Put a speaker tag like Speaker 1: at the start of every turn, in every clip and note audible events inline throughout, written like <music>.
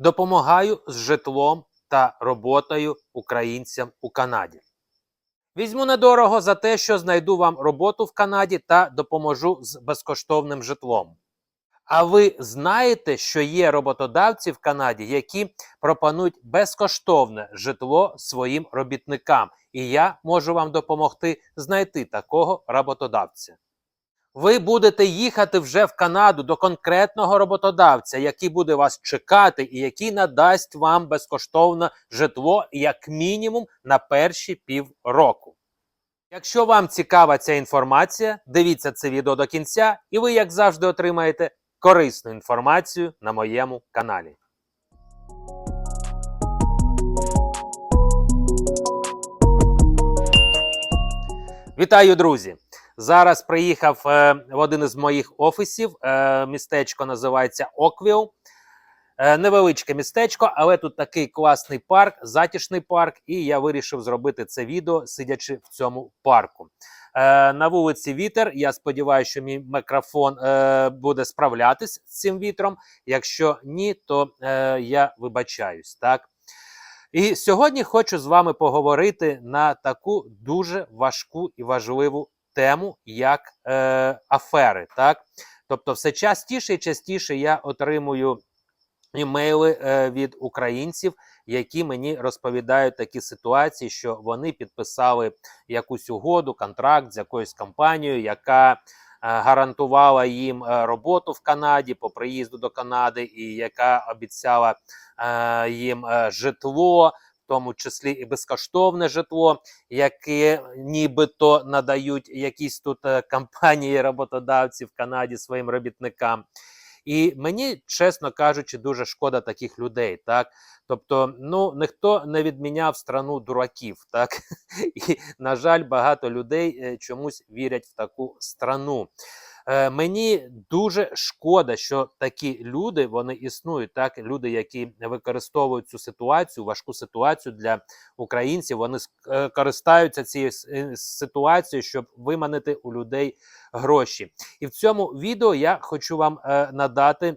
Speaker 1: Допомагаю з житлом та роботою українцям у Канаді. Візьму недорого за те, що знайду вам роботу в Канаді та допоможу з безкоштовним житлом. А ви знаєте, що є роботодавці в Канаді, які пропонують безкоштовне житло своїм робітникам, і я можу вам допомогти знайти такого роботодавця. Ви будете їхати вже в Канаду до конкретного роботодавця, який буде вас чекати і який надасть вам безкоштовне житло як мінімум на перші півроку. Якщо вам цікава ця інформація, дивіться це відео до кінця, і ви, як завжди, отримаєте корисну інформацію на моєму каналі. Вітаю, друзі! Зараз приїхав е, в один із моїх офісів. Е, містечко називається Оквіл. Е, невеличке містечко, але тут такий класний парк, затішний парк, і я вирішив зробити це відео, сидячи в цьому парку. Е, на вулиці вітер. Я сподіваюся, що мій мікрофон е, буде справлятись з цим вітром. Якщо ні, то е, я вибачаюсь. Так. І сьогодні хочу з вами поговорити на таку дуже важку і важливу тему, як е, афери. Так? Тобто, все частіше і частіше я отримую імейли е, від українців, які мені розповідають такі ситуації, що вони підписали якусь угоду, контракт з якоюсь компанією, яка е, гарантувала їм е, роботу в Канаді по приїзду до Канади, і яка обіцяла е, їм житло. Тому числі і безкоштовне житло, яке нібито надають якісь тут е, компанії роботодавці в Канаді своїм робітникам. І мені, чесно кажучи, дуже шкода таких людей. Так, тобто, ну ніхто не відміняв страну дураків, так <laughs> і на жаль, багато людей е, чомусь вірять в таку страну. Е, мені дуже шкода, що такі люди вони існують. Так, люди, які використовують цю ситуацію, важку ситуацію для українців, вони скористаються користаються цією ситуацією, щоб виманити у людей гроші. І в цьому відео я хочу вам е, надати.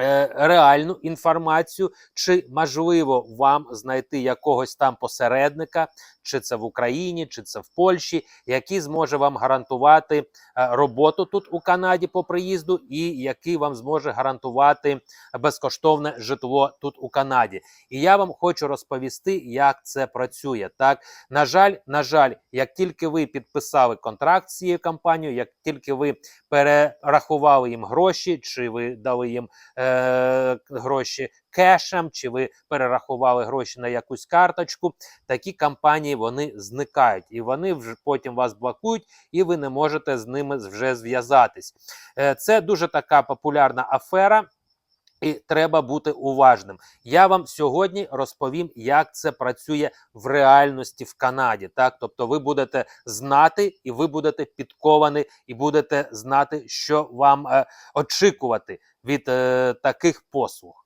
Speaker 1: Е, Реальну інформацію, чи можливо вам знайти якогось там посередника, чи це в Україні, чи це в Польщі, який зможе вам гарантувати е, роботу тут у Канаді по приїзду, і який вам зможе гарантувати безкоштовне житло тут у Канаді. І я вам хочу розповісти, як це працює. Так, на жаль, на жаль, як тільки ви підписали контракт з цією компанією, як тільки ви перерахували їм гроші, чи ви дали їм е, гроші кешем, чи ви перерахували гроші на якусь карточку, такі компанії вони зникають, і вони вже потім вас блокують, і ви не можете з ними вже зв'язатись. Е, це дуже така популярна афера. І треба бути уважним. Я вам сьогодні розповім, як це працює в реальності в Канаді. Так, тобто, ви будете знати, і ви будете підковані, і будете знати, що вам е, очікувати від е, таких послуг.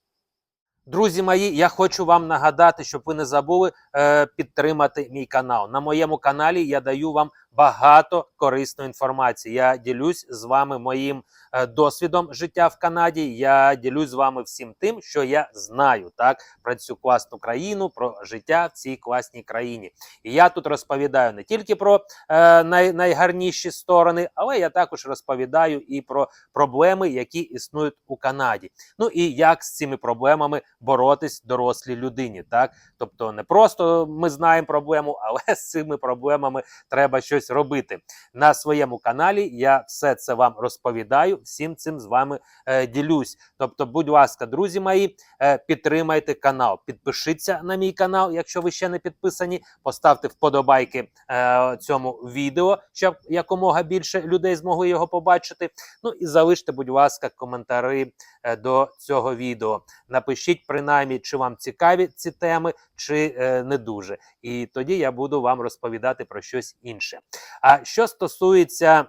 Speaker 1: Друзі мої, я хочу вам нагадати, щоб ви не забули е, підтримати мій канал. На моєму каналі я даю вам багато корисної інформації. Я ділюсь з вами моїм е, досвідом життя в Канаді. Я ділюсь з вами всім тим, що я знаю так про цю класну країну, про життя в цій класній країні. І я тут розповідаю не тільки про е, най, найгарніші сторони, але я також розповідаю і про проблеми, які існують у Канаді. Ну і як з цими проблемами боротись дорослій людині. Так, тобто не просто ми знаємо проблему, але з цими проблемами треба щось робити. На своєму каналі я все це вам розповідаю, всім цим з вами е, ділюсь. Тобто, будь ласка, друзі мої, е, підтримайте канал, підпишіться на мій канал, якщо ви ще не підписані. Поставте вподобайки е, цьому відео, щоб якомога більше людей змогли його побачити. Ну і залиште, будь ласка, коментарі е, до цього відео. Напишіть принаймні, чи вам цікаві ці теми, чи е, не дуже. І тоді я буду вам розповідати про щось інше. А що стосується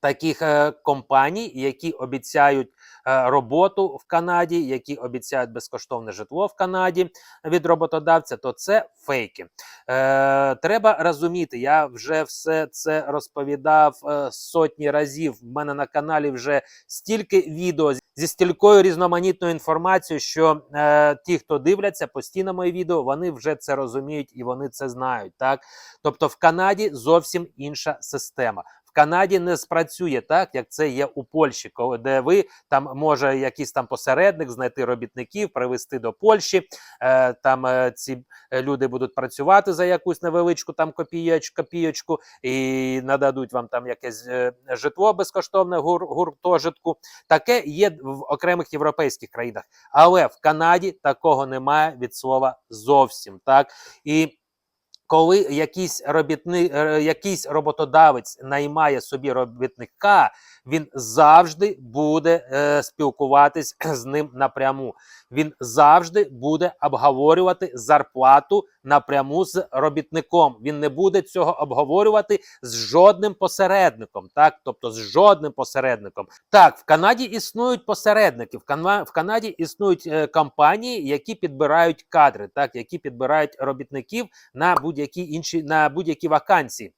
Speaker 1: таких е, компаній, які обіцяють роботу в Канаді, які обіцяють безкоштовне житло в Канаді від роботодавця, то це фейки. Е, Треба розуміти, я вже все це розповідав е, сотні разів. В мене на каналі вже стільки відео зі стількою різноманітною інформацією, що е, ті, хто дивляться постійно мої відео, вони вже це розуміють і вони це знають. Так, тобто в Канаді зовсім інша система. В Канаді не спрацює так, як це є у Польщі, коли де ви там може якийсь там посередник знайти робітників, привезти до Польщі. Е, там е, ці е, люди будуть працювати за якусь невеличку там копієч, копійочку і нададуть вам там якесь е, житло безкоштовне гур, гуртожитку. Таке є в окремих європейських країнах, але в Канаді такого немає від слова зовсім так і. Коли якийсь робітник, якийсь роботодавець наймає собі робітника, він завжди буде е, спілкуватись з ним напряму. Він завжди буде обговорювати зарплату напряму з робітником. Він не буде цього обговорювати з жодним посередником. Так, тобто з жодним посередником. Так, в Канаді існують посередники. В, Канва, в Канаді існують е, компанії, які підбирають кадри, так, які підбирають робітників на будь-які інші на будь-які вакансії.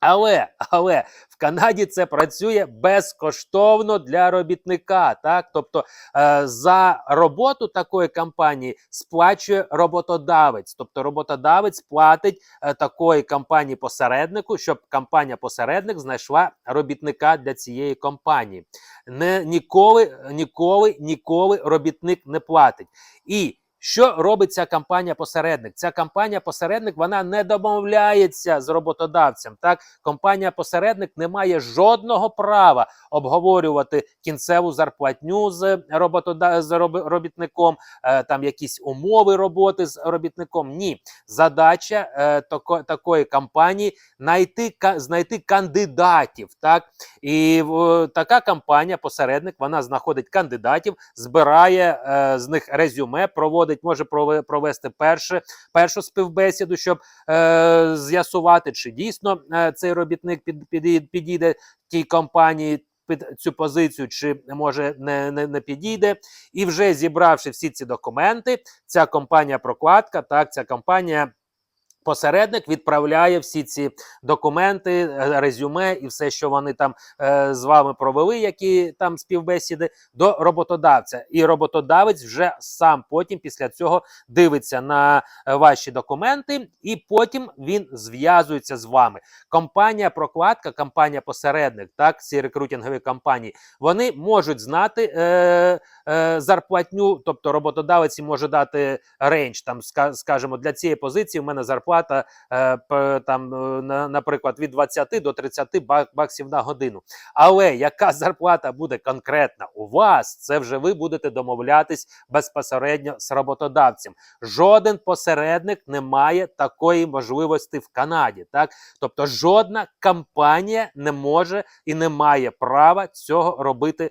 Speaker 1: Але але в Канаді це працює безкоштовно для робітника. Так, тобто е, за роботу такої компанії сплачує роботодавець. Тобто роботодавець платить е, такої компанії посереднику, щоб компанія-посередник знайшла робітника для цієї компанії. Не ніколи, ніколи, ніколи робітник не платить. І що робить ця компанія-посередник? Ця компанія-посередник вона не домовляється з роботодавцем. Так, компанія-посередник не має жодного права обговорювати кінцеву зарплатню з роботода... з робітником, е, там якісь умови роботи з робітником. Ні, задача е, тако... такої компанії знайти знайти кандидатів. Так і в така компанія-посередник вона знаходить кандидатів, збирає е, з них резюме, проводить проводить, може провести перше, першу співбесіду, щоб е, з'ясувати, чи дійсно е, цей робітник під, під, підійде тій компанії. Під цю позицію, чи може не, не не, підійде, і вже зібравши всі ці документи, ця компанія прокладка, так ця компанія Посередник відправляє всі ці документи, е, резюме і все, що вони там е, з вами провели, які там співбесіди, до роботодавця. І роботодавець вже сам потім після цього дивиться на е, ваші документи, і потім він зв'язується з вами. Компанія прокладка, компанія посередник, так ці рекрутингові компанії, вони можуть знати е, е, зарплатню, тобто роботодавець може дати рейндж. Там скажімо, для цієї позиції в мене зарплата зарплата е, там, е, наприклад, від 20 до 30 баксів на годину. Але яка зарплата буде конкретна у вас, це вже ви будете домовлятись безпосередньо з роботодавцем. Жоден посередник не має такої можливості в Канаді. Так, тобто жодна компанія не може і не має права цього робити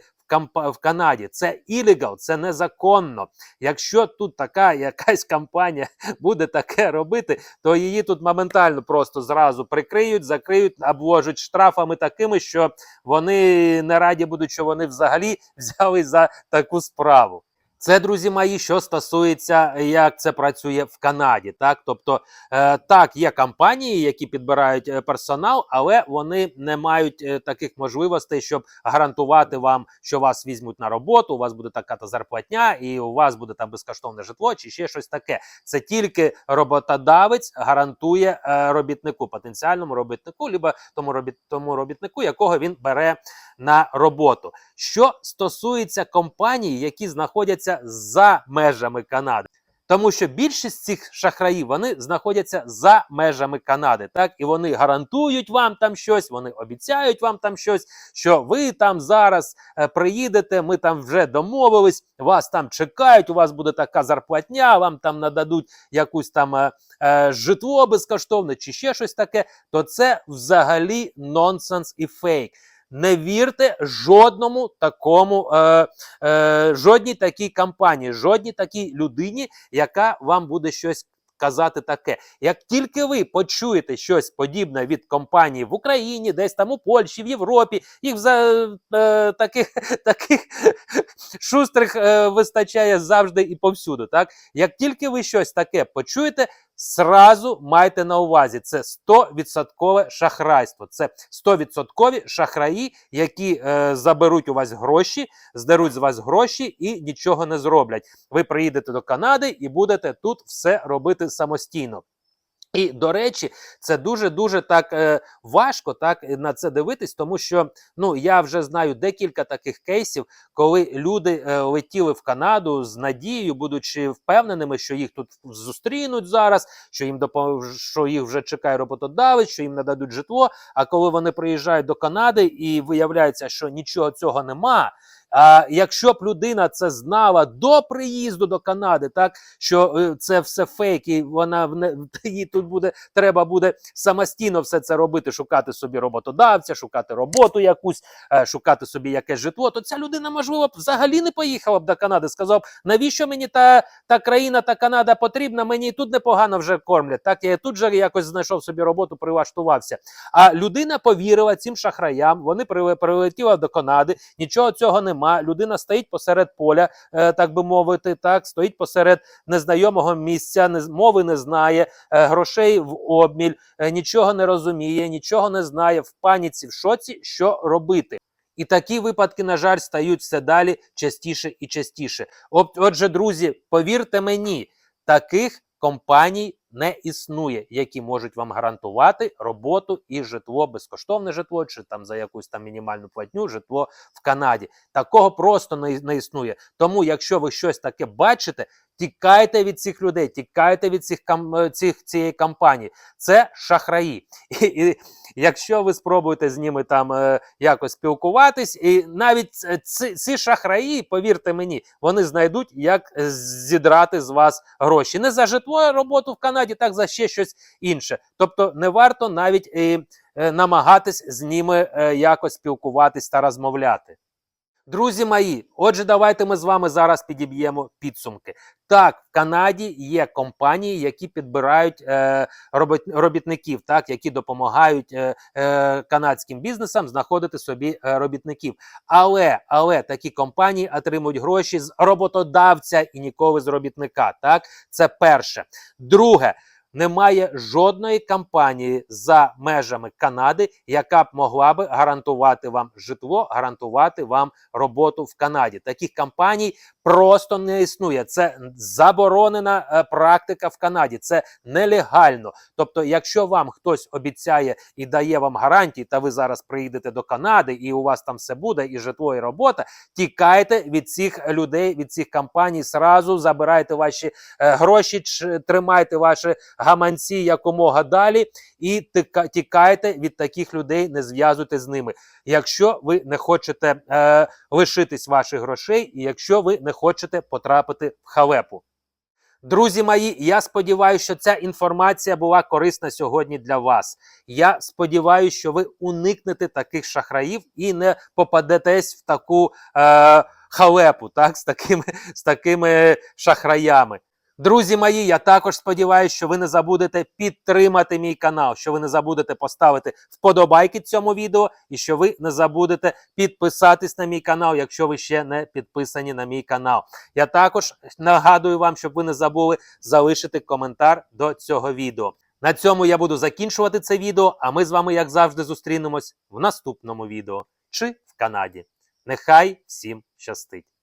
Speaker 1: в Канаді. Це ілігал, це незаконно. Якщо тут така якась компанія <laughs> буде таке робити, то її тут моментально просто зразу прикриють, закриють, обложать штрафами такими, що вони не раді будуть, що вони взагалі <laughs> взяли за таку справу. Це, друзі мої, що стосується, як це працює в Канаді. Так, тобто, е, так, є компанії, які підбирають е, персонал, але вони не мають е, таких можливостей, щоб гарантувати вам, що вас візьмуть на роботу. У вас буде така та зарплатня, і у вас буде там безкоштовне житло, чи ще щось таке. Це тільки роботодавець гарантує е, робітнику, потенціальному робітнику, либо тому робіт, тому робітнику, якого він бере на роботу. Що стосується компаній, які знаходяться за межами Канади. Тому що більшість цих шахраїв вони знаходяться за межами Канади, так і вони гарантують вам там щось, вони обіцяють вам там щось, що ви там зараз е, приїдете, ми там вже домовились, вас там чекають, у вас буде така зарплатня, вам там нададуть якусь там е, е, житло безкоштовне чи ще щось таке, то це взагалі нонсенс і фейк. Не вірте жодному такому, е, е, жодній такій кампанії, жодній такій людині, яка вам буде щось казати таке. Як тільки ви почуєте щось подібне від компанії в Україні, десь там у Польщі, в Європі, їх за е, таких, <laughs> таких шустрих е, вистачає завжди і повсюду. Так, як тільки ви щось таке почуєте, Сразу майте на увазі, це 100% шахрайство. Це 100% шахраї, які е, заберуть у вас гроші, здаруть з вас гроші і нічого не зроблять. Ви приїдете до Канади і будете тут все робити самостійно. І до речі, це дуже дуже так е, важко так е, на це дивитись, тому що ну я вже знаю декілька таких кейсів, коли люди е, летіли в Канаду з надією, будучи впевненими, що їх тут зустрінуть зараз, що їм допом... що їх вже чекає роботодавець, що їм нададуть житло. А коли вони приїжджають до Канади і виявляється, що нічого цього нема. А якщо б людина це знала до приїзду до Канади, так що е, це все фейк, і вона <laughs> їй тут буде треба буде самостійно все це робити, шукати собі роботодавця, шукати роботу якусь, е, шукати собі якесь житло, то ця людина, можливо, взагалі не поїхала б до Канади. Сказав, навіщо мені та, та країна, та Канада потрібна? Мені і тут непогано вже кормлять. Так я тут же якось знайшов собі роботу, прилаштувався. А людина повірила цим шахраям. Вони прилетіла до Канади, нічого цього нема. Людина стоїть посеред поля, е, так би мовити, так стоїть посеред незнайомого місця, мови не знає, е, грошей в обміль, е, нічого не розуміє, нічого не знає, в паніці, в шоці, що робити. І такі випадки, на жаль, стають все далі частіше і частіше. От, отже, друзі, повірте мені, таких компаній не існує, які можуть вам гарантувати роботу і житло, безкоштовне житло, чи там за якусь там мінімальну платню житло в Канаді. Такого просто не, існує. Тому, якщо ви щось таке бачите, тікайте від цих людей, тікайте від цих, е, цих цієї компанії. Це шахраї. <laughs> І, і якщо ви спробуєте з ними там е, якось спілкуватись, і навіть ці, ці шахраї, повірте мені, вони знайдуть, як зідрати з вас гроші. Не за житло роботу в Канаді, так за ще щось інше. Тобто не варто навіть е, е, намагатись з ними е, якось спілкуватись та розмовляти. Друзі мої, отже, давайте ми з вами зараз підіб'ємо підсумки. Так, в Канаді є компанії, які підбирають е, робот, робітників, так, які допомагають е, е, канадським бізнесам знаходити собі е, робітників. Але, але такі компанії отримують гроші з роботодавця і ніколи з робітника. Так, це перше. Друге. Немає жодної компанії за межами Канади, яка б могла би гарантувати вам житло, гарантувати вам роботу в Канаді. Таких компаній просто не існує. Це заборонена е, практика в Канаді. Це нелегально. Тобто, якщо вам хтось обіцяє і дає вам гарантії, та ви зараз приїдете до Канади, і у вас там все буде, і житло, і робота. Тікайте від цих людей, від цих компаній. Сразу забирайте ваші е, гроші, тримайте ваші гаманці якомога далі, і тікайте від таких людей, не зв'язуйте з ними. Якщо ви не хочете е, лишитись ваших грошей, і якщо ви не хочете потрапити в халепу. Друзі мої, я сподіваюся, що ця інформація була корисна сьогодні для вас. Я сподіваюся, що ви уникнете таких шахраїв і не попадетесь в таку е, халепу, так, з такими, з такими шахраями. Друзі мої, я також сподіваюся, що ви не забудете підтримати мій канал, що ви не забудете поставити вподобайки цьому відео, і що ви не забудете підписатись на мій канал, якщо ви ще не підписані на мій канал. Я також нагадую вам, щоб ви не забули залишити коментар до цього відео. На цьому я буду закінчувати це відео, а ми з вами, як завжди, зустрінемось в наступному відео чи в Канаді. Нехай всім щастить!